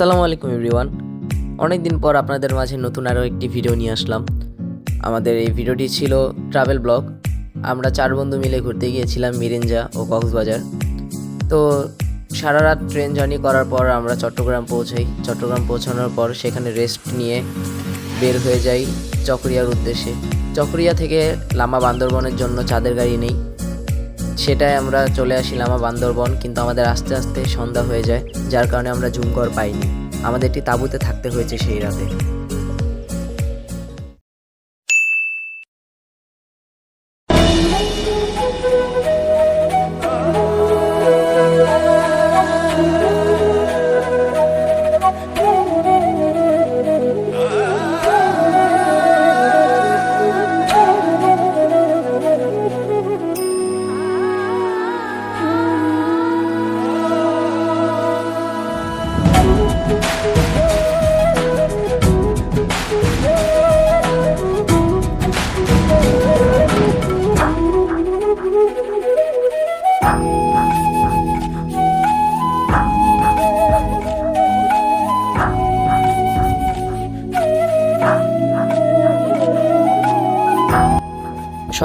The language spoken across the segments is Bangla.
আসসালামু আলাইকুম, এভরিওয়ান। অনেক দিন পর আপনাদের মাঝে নতুন আরও একটি ভিডিও নিয়ে আসলাম। আমাদের এই ভিডিওটি ছিল ট্রাভেল ব্লগ। আমরা চার বন্ধু মিলে ঘুরতে গিয়েছিলাম মিরেঞ্জা ও কক্সবাজার। তো সারা রাত ট্রেন জার্নি করার পর আমরা চট্টগ্রাম পৌঁছাই। চট্টগ্রাম পৌঁছানোর পর সেখানে রেস্ট নিয়ে বের হয়ে যাই চকরিয়ার উদ্দেশ্যে। চকরিয়া থেকে লামা বান্দরবনের জন্য চাঁদের গাড়ি নেই। সেটাই আমরা চলে আসিলাম বান্দরবন, কিন্তু আমাদের আস্তে আস্তে সন্ধ্যা হয়ে যায়, যার কারণে আমরা জুমঘর পাইনি। আমাদের একটি তাঁবুতে থাকতে হয়েছে সেই রাতে।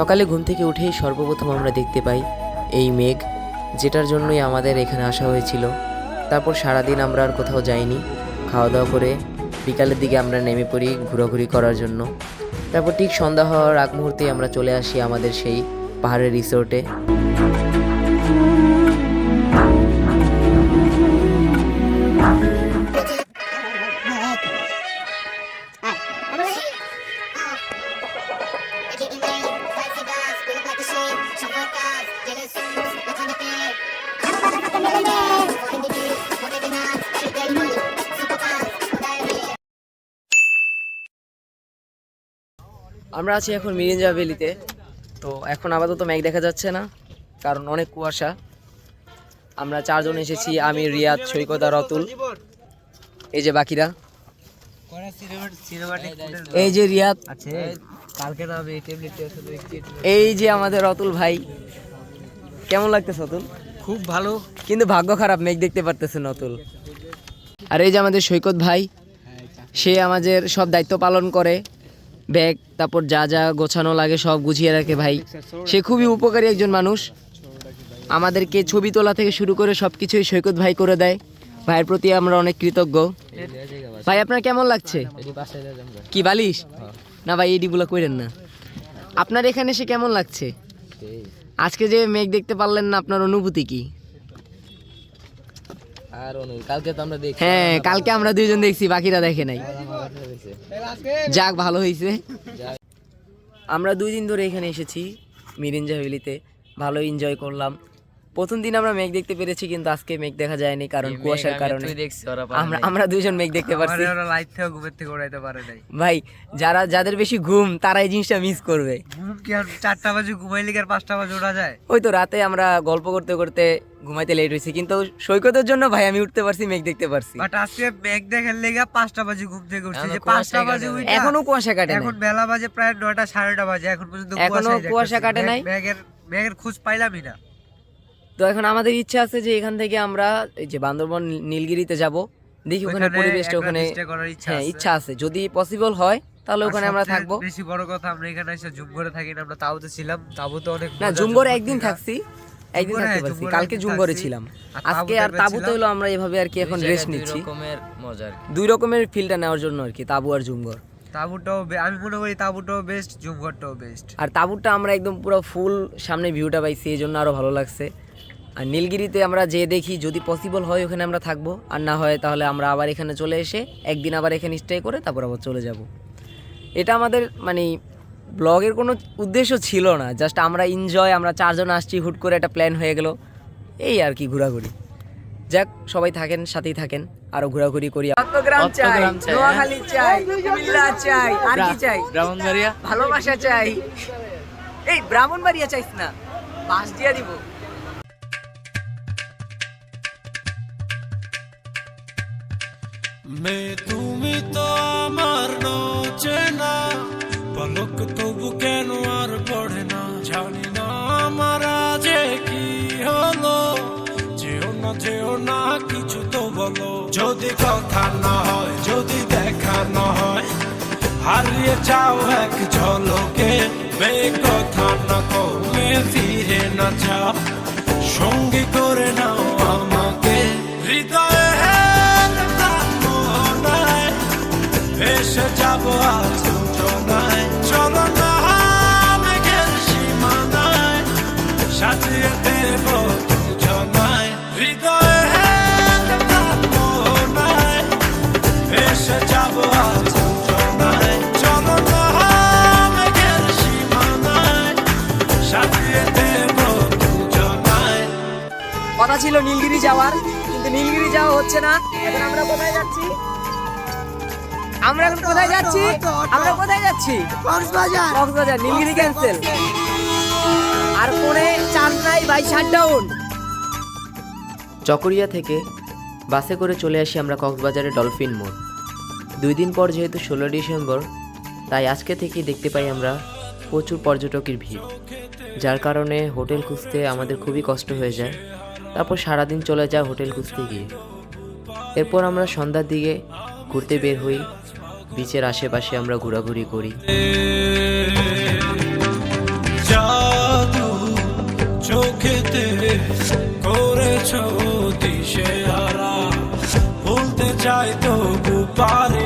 সকালে ঘুম থেকে উঠেই সর্বপ্রথম আমরা দেখতে পাই এই মেঘ, যেটার জন্যই আমাদের এখানে আসা হয়েছিল। তারপর সারাদিন আমরা আর কোথাও যাইনি। খাওয়া দাওয়া করে বিকালের দিকে আমরা নেমে পড়ি ঘোরাঘুরি করার জন্য। তারপর ঠিক সন্ধ্যা হওয়ার আগ মুহূর্তেই আমরা চলে আসি আমাদের সেই পাহাড়ের রিসোর্টে আমরা আছি এখন মিরিঞ্জা ভ্যালিতে। তো এখন আপাতত মেঘ দেখা যাচ্ছে না কারণ অনেক কুয়াশা। আমরা চারজন এসেছি আমি রিয়াদ সৈকত আর অতুল। এই যে বাকিরা। এই যে রিয়াদ। এই যে আমাদের অতুল ভাই। কেমন লাগতেছে অতুল? খুব ভালো। কিন্তু ভাগ্য খারাপ মেঘ দেখতে পারতেছে না অতুল। আর এই যে আমাদের সৈকত ভাই সে আমাদের সব দায়িত্ব পালন করে। ব্যাগ তারপর যা যা গোছানো লাগে সব গুছিয়ে রাখে ভাই। সে খুবই উপকারী একজন মানুষ। আমাদেরকে ছবি তোলা থেকে শুরু করে সব কিছুই সৈকত ভাই করে দেয়। ভাইয়ের প্রতি আমরা অনেক কৃতজ্ঞ। ভাই আপনার কেমন লাগছে? কি বালিশ? না ভাই এই ডিগুলো করেন না। আপনার এখানে এসে কেমন লাগছে? আজকে যে মেঘ দেখতে পারলেন না আপনার অনুভূতি কি? হ্যাঁ কালকে আমরা দুইজন দেখছি বাকিরা দেখে নাই। যাক ভালো হয়েছে আমরা দুই দিন ধরে এখানে এসেছি মিরিঞ্জা ভ্যালিতে ভালো এনজয় করলাম। প্রথম দিন আমরা মেঘ দেখতে পেরেছি কিন্তু আজকে মেঘ দেখা যায়নি কারণ কুয়াশার কারণে। আমরা আমরা দুইজন মেঘ দেখতে পারছি। লাইট থেকে ঘুমের থেকে উড়াইতে পারে নাই। ভাই যারা যাদের বেশি ঘুম তারা এই জিনিসটা মিস করবে। ঘুম কি আর চারটা বাজে ঘুমাইলে কি আর পাঁচটা বাজে ওঠা যায়? ওই তো রাতে আমরা গল্প করতে করতে ঘুমাইতে লেট হয়েছি কিন্তু সৈকতের জন্য ভাই আমি উঠতে পারছি মেঘ দেখতে পারছি। বাট আজকে মেঘ দেখার লেগে পাঁচটা বাজে ঘুম থেকে উঠছে যে পাঁচটা বাজে উঠে এখনও কুয়াশা কাটে এখন বেলা বাজে প্রায় নয়টা সাড়ে নটা বাজে এখন পর্যন্ত এখনও কুয়াশা কাটে নাই? মেঘের মেঘের খোঁজ পাইলামই না। তো এখন আমাদের ইচ্ছা আছে যে এখান থেকে আমরা এই যে বান্দরবন নীলগিরিতে যাব। দেখি ওখানে পরিবেশটা ওখানে হ্যাঁ ইচ্ছা আছে। যদি পসিবল হয় তাহলে ওখানে আমরা থাকব। বেশি বড় কথা আমরা এখানে এসে জুম করে থাকি না আমরা তাবুতে ছিলাম। তাবুতে অনেক না জুম একদিন থেকে- থাকছি। একদিন থাকতে পারছি। কালকে একদিন জুমগড়ে থাকছি। ছিলাম আজকে আর টাইপের তাবুতে হলো আমরা এভাবে আর কি এখন রেস্ট নিচ্ছি। দুই রকমের ফিলটা নেওয়ার জন্য আর কি তাবু আর জুমগড় তাবুটাও আমি মনে করি তাবুটাও বেস্ট জুমঘরটাও বেস্ট আর তাবুটা আমরা একদম পুরো ফুল সামনে ভিউটা পাইছি এই জন্য আরও ভালো লাগছে। আর নীলগিরিতে আমরা যে দেখি যদি পসিবল হয় ওখানে আমরা থাকব। আর না হয় তাহলে আমরা আবার এখানে চলে এসে একদিন আবার এখানে স্টে করে তারপর আবার চলে যাব। এটা আমাদের মানে ব্লগের কোনো উদ্দেশ্য ছিল না জাস্ট আমরা এনজয় আমরা চারজন আসছি হুট করে একটা প্ল্যান হয়ে গেল। এই আর কি ঘোরাঘুরি। যাক সবাই থাকেন সাথেই থাকেন আরও ঘোরাঘুরি করি। চট্টগ্রাম চাই চট্টগ্রাম চাই। নোয়াখালী চাই কুমিল্লা চাই আর কি চাই? ব্রাহ্মণবাড়িয়া? ভালোবাসা চাই। এই ব্রাহ্মণবাড়িয়া চাইছ না বাস দিয়া দিব। মে তুমি তো আমার চেনা পলক তবু কেন আর পড়ে না? জানি না আমার যে কি হলো। যেও না যেও না, কিছু তো বলো। যদি কথা না হয়, যদি দেখা না হয়, হারিয়ে যাও এক ঝলকে। বে কথা না কমে ফিরে না যাও সঙ্গী করে নাও কথা ছিল নীলগিরি যাওয়ার কিন্তু নীলগিরি যাওয়া হচ্ছে না। এখন আমরা কোথায় যাচ্ছি? আমরা এখন কোথায় যাচ্ছি? আমরা কোথায় যাচ্ছি? কক্সবাজার। কক্সবাজার নীলগিরি ক্যান্সেল আর ফোনে চার্জ নাই বাই শাটডাউন চকরিয়া থেকে বাসে করে চলে আসি আমরা কক্সবাজারে ডলফিন মোড়। দুই দিন পর যেহেতু ষোলো ডিসেম্বর তাই আজকে থেকেই দেখতে পাই আমরা প্রচুর পর্যটকের ভিড়। যার কারণে হোটেল খুঁজতে আমাদের খুবই কষ্ট হয়ে যায়। তারপর সারাদিন চলে যায় হোটেল খুঁজতে গিয়ে। এরপর আমরা সন্ধ্যার দিকে ঘুরতে বের হই। বিচের আশেপাশে আমরা ঘোরাঘুরি করি। চোখেতে করেছ বলতে চাই তো পারি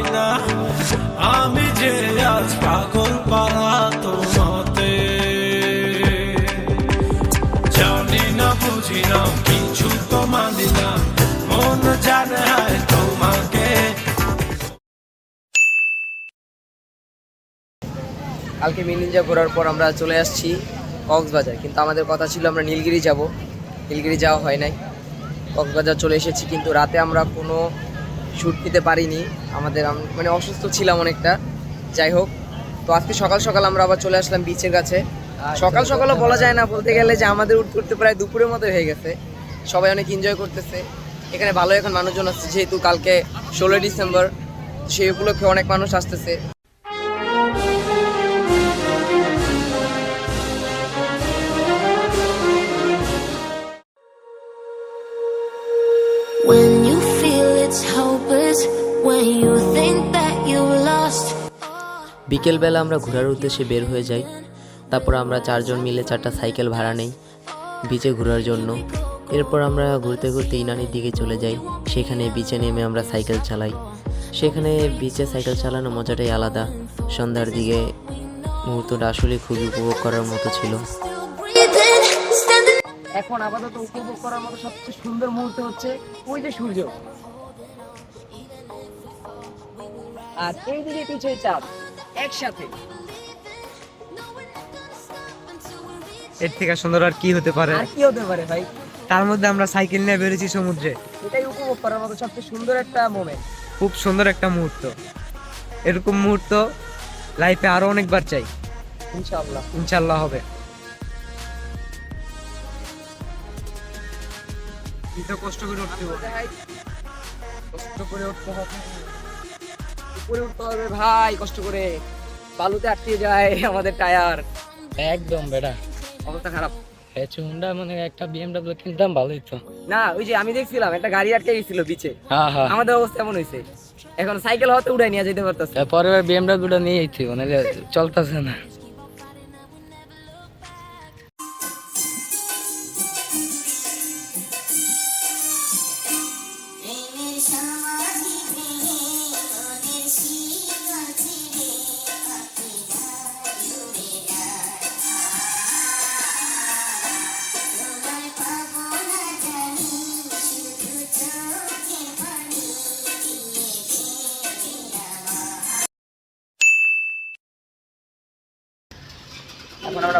কালকে মিনিঞ্জা ঘোরার পর আমরা চলে আসছি কক্সবাজার। কিন্তু আমাদের কথা ছিল আমরা নীলগিরি যাব। নীলগিরি যাওয়া হয় নাই। কক্সবাজার চলে এসেছি কিন্তু রাতে আমরা কোনো শ্যুট নিতে পারিনি। আমাদের আম- মানে অসুস্থ ছিলাম অনেকটা। যাই হোক তো আজকে সকাল সকাল আমরা আবার চলে আসলাম বিচের কাছে। সকাল সকালও বলা যায় না বলতে গেলে যে আমাদের উঠতে উঠতে প্রায় দুপুরের মতো হয়ে গেছে। সবাই অনেক এনজয় করতেছে। এখানে ভালো এখন মানুষজন আসছে যেহেতু কালকে ষোলোই ডিসেম্বর সেই উপলক্ষে অনেক মানুষ আসতেছে। বিকেলবেলা আমরা ঘোরার উদ্দেশ্যে বের হয়ে যাই। তারপর আমরা চারজন মিলে চারটা সাইকেল ভাড়া নেই বিচে ঘোরার জন্য। এরপর আমরা ঘুরতে ঘুরতে ইনানির দিকে চলে যাই। সেখানে বিচে নেমে আমরা সাইকেল চালাই। সেখানে বিচে সাইকেল চালানো মজাটাই আলাদা। সন্ধ্যার দিকে মুহূর্তটা আসলে খুবই উপভোগ করার মতো ছিল। এখন আপাতত উপভোগ করার মতো সবচেয়ে সুন্দর মুহূর্ত হচ্ছে ওই যে সূর্য। আর এই দিকে পিছিয়ে চাঁদ একসাথে। এর থেকে সুন্দর আর কি হতে পারে? আর কি হতে পারে ভাই? তার মধ্যে আমরা সাইকেল নিয়ে বেরিয়েছি সমুদ্রে। এটাই উপভোগ করার মতো সবচেয়ে সুন্দর একটা মোমেন্ট খুব সুন্দর একটা মুহূর্ত। এরকম মুহূর্ত লাইফে আরও অনেকবার চাই। ইনশাআল্লাহ। ইনশাল্লাহ হবে। কষ্ট করে উঠতে হবে। কষ্ট করে উঠতে হবে। উপরে উঠতে হবে ভাই কষ্ট করে। বালুতে আটকে যায় আমাদের টায়ার। একদম বেটা। অবস্থা খারাপ। এইচ হুন্ডা মানে একটা বিএমডব্লিউ কিনতাম ভালোই তো না ওই যে আমি দেখছিলাম একটা গাড়ি আটকে গেছিল বিচে হ্যাঁ হ্যাঁ। আমাদের অবস্থা এমন হয়েছে এখন সাইকেল হতে উড়াই নিয়ে যেতে পারতাছে। পরে বিএমডব্লিউটা নিয়ে যেতে মানে চলতেছে না।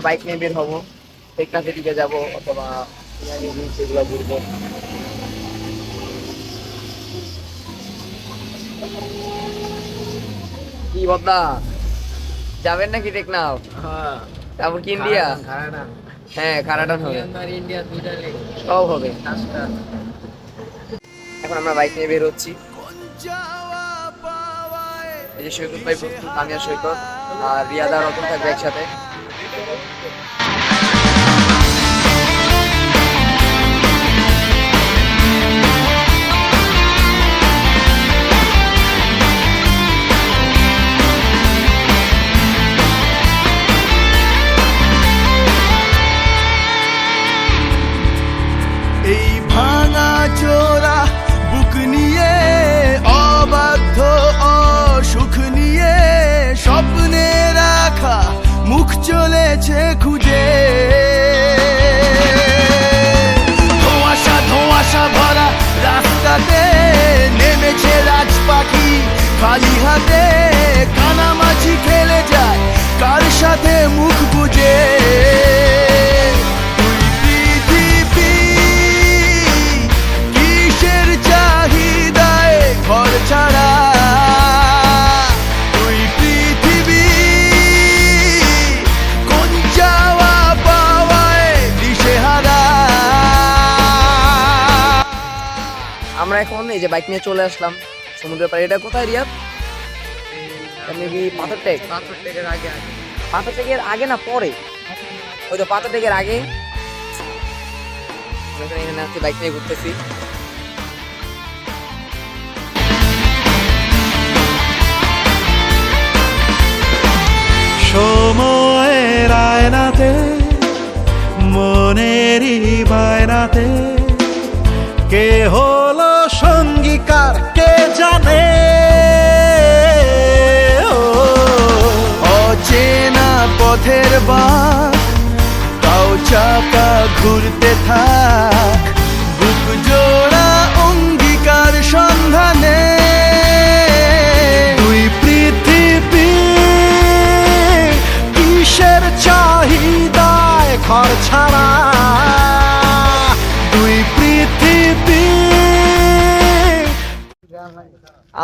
বাইক নিয়ে বের হব। টেকনাফের দিকে যাব অথবা এগুলো ঘুরবো। কি বদলা? যাবেন নাকি টেকনাফ? তারপর কি ইন্ডিয়া? হ্যাঁ খারাটান হবে। সব হবে। এখন আমরা বাইক নিয়ে বের হচ্ছি। এই যে সৈকত ভাই আমি আর সৈকত আর রিয়াদা রতন থাকবে একসাথে। Thank you. বাইক নিয়ে চলে আসলাম সমুদ্রের পাড়ে। এটা কোথায় রিয়াদ? মেবি পাথর টেক। পাথর টেকের আগে আগে। পাথর টেকের আগে না পরে? ওই তো পাথর টেকের আগে। এখানে আছি বাইক নিয়ে ঘুরতেছি। সময়ের আয়নাতে মনেরই বায়নাতে কে সঙ্গীকার কে জানে? অচেনা পথের বাস তাও চাকা ঘুরতে থাক। বুক জোড়া অঙ্গীকার সন্ধানে দুই পৃথিবী কিসের চাহিদায় ঘর ছাড়া?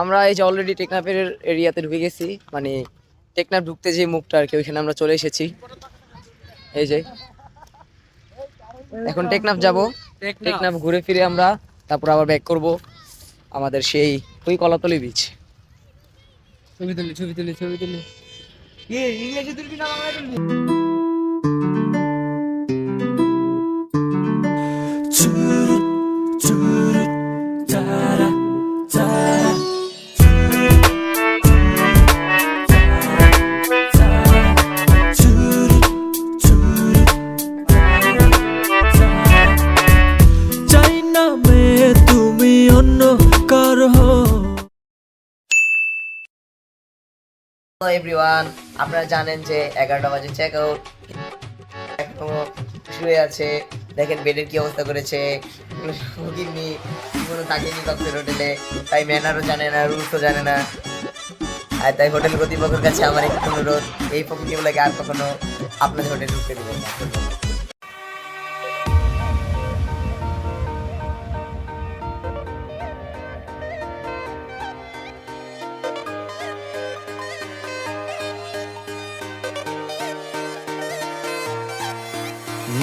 আমরা এই যে অলরেডি টেকনাফের এরিয়াতে ঢুকে গেছি মানে টেকনাফ ঢুকতে যে মুখটা আর কি ওইখানে আমরা চলে এসেছি। এই যে। এখন টেকনাফ যাব। টেকনাফ ঘুরে ফিরে আমরা তারপর আবার ব্যাক করব আমাদের সেই ওই কলাতলি বিচ ছবি তুলি ছবি তুলি ছবি তুলি। ইংরেজি তুলবি না এভরিওয়ান আপনারা জানেন যে এগারোটা বাজে চেক আউট এখনও শুয়ে আছে। দেখেন বেডের কি অবস্থা করেছে। গিন্নি কোনো থাকেনি কক্সের হোটেলে তাই ম্যানারও জানে না, রুলসও জানে না। আর তাই হোটেল কর্তৃপক্ষের কাছে আমার একটু অনুরোধ, এই প্রকৃতিগুলোকে আর কখনো আপনাদের হোটেল ঢুকতে দেবেন না।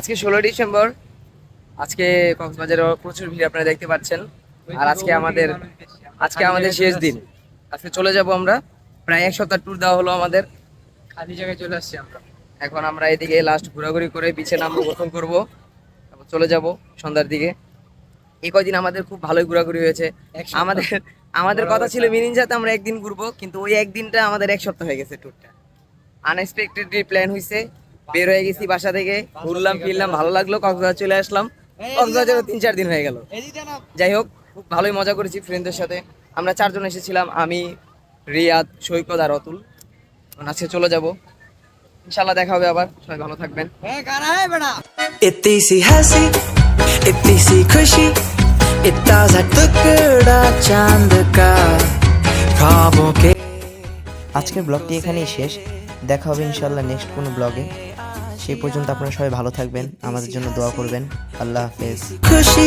আজকে ষোলো ডিসেম্বর। আজকে কক্সবাজারে প্রচুর ভিড় আপনারা দেখতে পাচ্ছেন। আর আজকে আমাদের আজকে আমাদের শেষ দিন। আজকে চলে যাব আমরা। প্রায় এক সপ্তাহ ট্যুর দেওয়া হলো আমাদের। খালি জায়গায় চলে আসছি আমরা। এখন আমরা এদিকে লাস্ট ঘোরাঘুরি করে বিছে নামবো গোসল করব। তারপর চলে যাব সন্ধ্যার দিকে। এই কয়দিন আমাদের খুব ভালোই ঘোরাঘুরি হয়েছে। আমাদের আমাদের কথা ছিল মিনিনজাতে আমরা একদিন ঘুরবো কিন্তু ওই একদিনটা আমাদের এক সপ্তাহ হয়ে গেছে ট্যুরটা আনএক্সপেক্টেডলি প্ল্যান হয়েছে বের হয়ে গেছি বাসা থেকে। ঘুরলাম ফিরলাম ভালো লাগল কক্সবাজার চলে আসলাম। কক্সবাজারে তিন চার দিন হয়ে গেল। যাই হোক ভালোই মজা করেছি ফ্রেন্ডদের সাথে। আমরা চারজন এসেছিলাম আমি রিয়াদ সৈকত আর অতুল। আজকে চলে যাব। ইনশাল্লাহ দেখা হবে আবার। সবাই ভালো থাকবেন। হাসি সি আজকের ব্লগটি এখানেই শেষ। দেখা হবে ইনশাল্লাহ নেক্সট কোনো ব্লগে সেই পর্যন্ত আপনারা সবাই ভালো থাকবেন। আমাদের জন্য দোয়া করবেন। আল্লাহ হাফেজ। খুশি